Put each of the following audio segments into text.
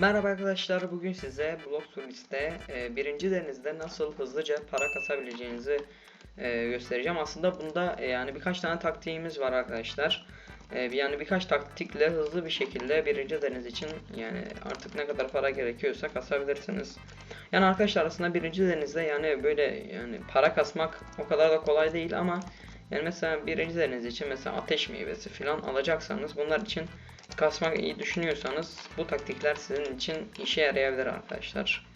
Merhaba arkadaşlar bugün size Bloxurist'te e, birinci denizde nasıl hızlıca para kasabileceğinizi e, göstereceğim. Aslında bunda e, yani birkaç tane taktiğimiz var arkadaşlar. E, yani birkaç taktikle hızlı bir şekilde birinci deniz için yani artık ne kadar para gerekiyorsa kasabilirsiniz. Yani arkadaşlar aslında birinci denizde yani böyle yani para kasmak o kadar da kolay değil ama yani mesela birinci deniz için mesela ateş meyvesi falan alacaksanız bunlar için kasmak iyi düşünüyorsanız bu taktikler sizin için işe yarayabilir arkadaşlar.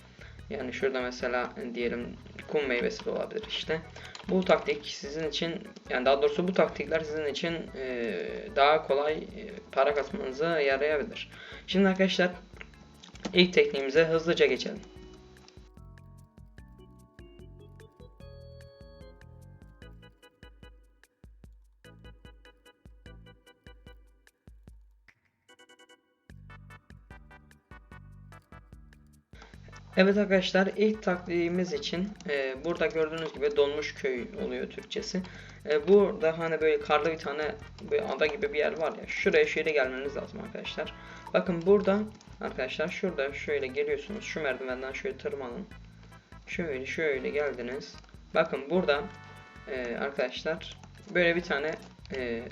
Yani şurada mesela diyelim kum meyvesi de olabilir işte. Bu taktik sizin için yani daha doğrusu bu taktikler sizin için e, daha kolay e, para kasmanıza yarayabilir. Şimdi arkadaşlar ilk tekniğimize hızlıca geçelim. Evet arkadaşlar ilk taktiğimiz için e, burada gördüğünüz gibi donmuş köy oluyor Türkçesi. E, burada hani böyle karlı bir tane böyle ada gibi bir yer var ya şuraya şöyle gelmeniz lazım arkadaşlar. Bakın burada arkadaşlar şurada şöyle geliyorsunuz şu merdivenden şöyle tırmanın. Şöyle şöyle geldiniz. Bakın burada e, arkadaşlar böyle bir tane e,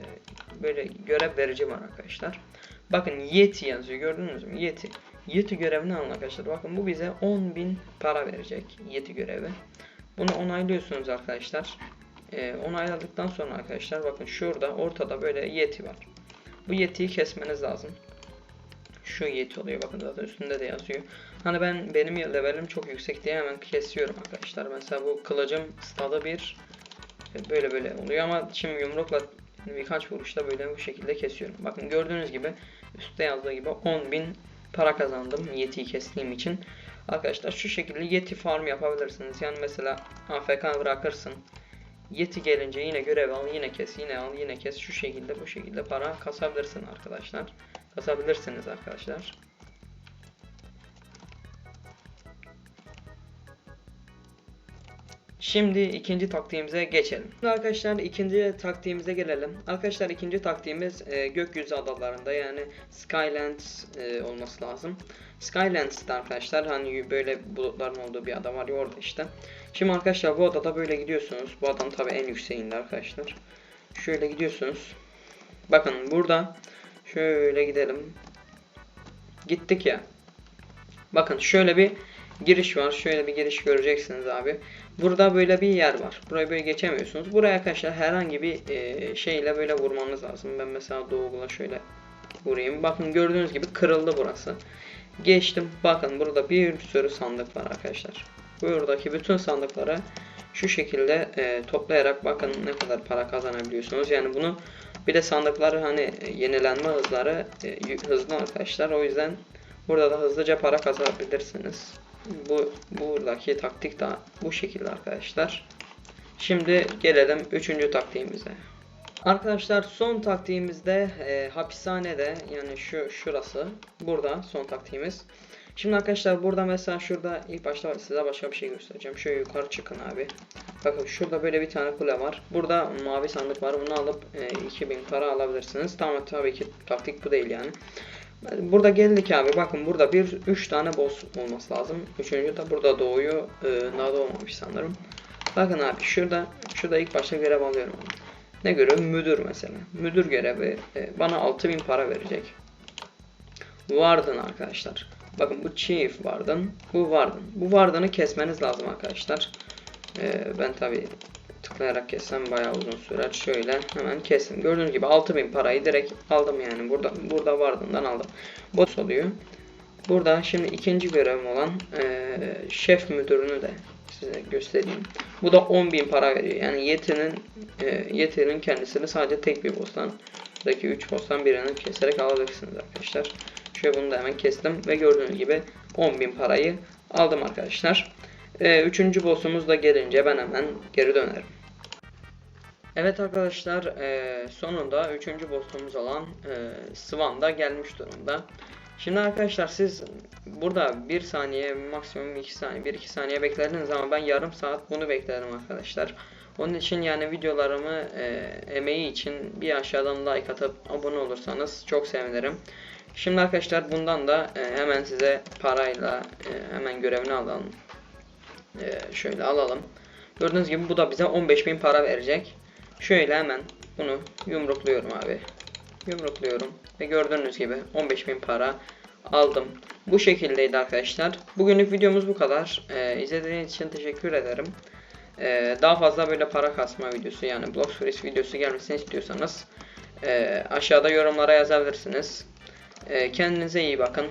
böyle görev verici var arkadaşlar. Bakın Yeti yazıyor gördünüz mü? Yeti. Yeti görevini alın arkadaşlar. Bakın bu bize 10.000 para verecek Yeti görevi. Bunu onaylıyorsunuz arkadaşlar. Ee, onayladıktan sonra arkadaşlar bakın şurada ortada böyle Yeti var. Bu Yeti'yi kesmeniz lazım. Şu Yeti oluyor bakın zaten üstünde de yazıyor. Hani ben benim levelim çok yüksek diye hemen kesiyorum arkadaşlar. Mesela bu kılıcım stadı bir böyle böyle oluyor ama şimdi yumrukla birkaç vuruşta böyle bu şekilde kesiyorum. Bakın gördüğünüz gibi üstte yazdığı gibi 10.000 para kazandım Yeti'yi kestiğim için. Arkadaşlar şu şekilde Yeti farm yapabilirsiniz. Yani mesela AFK bırakırsın. Yeti gelince yine görev al, yine kes, yine al, yine kes. Şu şekilde bu şekilde para kasabilirsin arkadaşlar. Kasabilirsiniz arkadaşlar. Şimdi ikinci taktiğimize geçelim. Şimdi arkadaşlar ikinci taktiğimize gelelim. Arkadaşlar ikinci taktiğimiz e, gökyüzü adalarında yani Skylands e, olması lazım. Skylands'ta arkadaşlar hani böyle bulutların olduğu bir ada var ya orada işte. Şimdi arkadaşlar bu adada böyle gidiyorsunuz. Bu adanın tabi en yükseğinde arkadaşlar. Şöyle gidiyorsunuz. Bakın burada şöyle gidelim. Gittik ya. Bakın şöyle bir giriş var. Şöyle bir giriş göreceksiniz abi. Burada böyle bir yer var. Buraya böyle geçemiyorsunuz. Buraya arkadaşlar herhangi bir e, şeyle böyle vurmanız lazım. Ben mesela Doğu'la şöyle vurayım. Bakın gördüğünüz gibi kırıldı burası. Geçtim. Bakın burada bir sürü sandık var arkadaşlar. Buradaki bütün sandıkları şu şekilde e, toplayarak bakın ne kadar para kazanabiliyorsunuz. Yani bunu bir de sandıkları hani yenilenme hızları e, hızlı arkadaşlar. O yüzden burada da hızlıca para kazanabilirsiniz. Bu buradaki taktik de bu şekilde arkadaşlar. Şimdi gelelim üçüncü taktiğimize. Arkadaşlar son taktiğimizde e, hapishanede yani şu şurası burada son taktiğimiz. Şimdi arkadaşlar burada mesela şurada ilk başta size başka bir şey göstereceğim. Şöyle yukarı çıkın abi. Bakın şurada böyle bir tane kule var. Burada mavi sandık var. Bunu alıp e, 2000 para alabilirsiniz. Tamam tabii ki taktik bu değil yani. Burada geldik abi. Bakın burada bir 3 tane boss olması lazım. Üçüncü de burada doğuyor. Ee, daha doğmamış sanırım. Bakın abi şurada şurada ilk başta görev alıyorum. Ne görev? Müdür mesela. Müdür görevi e, bana 6000 para verecek. Warden arkadaşlar. Bakın bu Chief Warden. Bu Warden. Bu Warden'ı kesmeniz lazım arkadaşlar. Ee, ben tabi tıklayarak kessem bayağı uzun sürer. Şöyle hemen kestim. Gördüğünüz gibi 6000 parayı direkt aldım yani. Burada burada vardığından aldım. Boss oluyor. Burada şimdi ikinci görevim olan e, şef müdürünü de size göstereyim. Bu da 10.000 para veriyor. Yani Yeti'nin e, Yeti'nin kendisini sadece tek bir boss'tan buradaki 3 boss'tan birini keserek alabilirsiniz arkadaşlar. Şöyle bunu da hemen kestim ve gördüğünüz gibi 10.000 parayı aldım arkadaşlar. E, üçüncü boss'umuz da gelince ben hemen geri dönerim. Evet arkadaşlar e, sonunda üçüncü boss'umuz olan e, Swan da gelmiş durumda. Şimdi arkadaşlar siz burada 1 saniye maksimum 2 saniye 1-2 saniye beklediniz ama ben yarım saat bunu bekledim arkadaşlar. Onun için yani videolarımı e, emeği için bir aşağıdan like atıp abone olursanız çok sevinirim. Şimdi arkadaşlar bundan da e, hemen size parayla e, hemen görevini alalım. E, şöyle alalım. Gördüğünüz gibi bu da bize 15.000 para verecek. Şöyle hemen bunu yumrukluyorum abi. Yumrukluyorum ve gördüğünüz gibi 15.000 para aldım. Bu şekildeydi arkadaşlar. Bugünlük videomuz bu kadar. E, izlediğiniz için teşekkür ederim. E, daha fazla böyle para kasma videosu yani Blox Freeze videosu gelmesini istiyorsanız e, aşağıda yorumlara yazabilirsiniz. E, kendinize iyi bakın.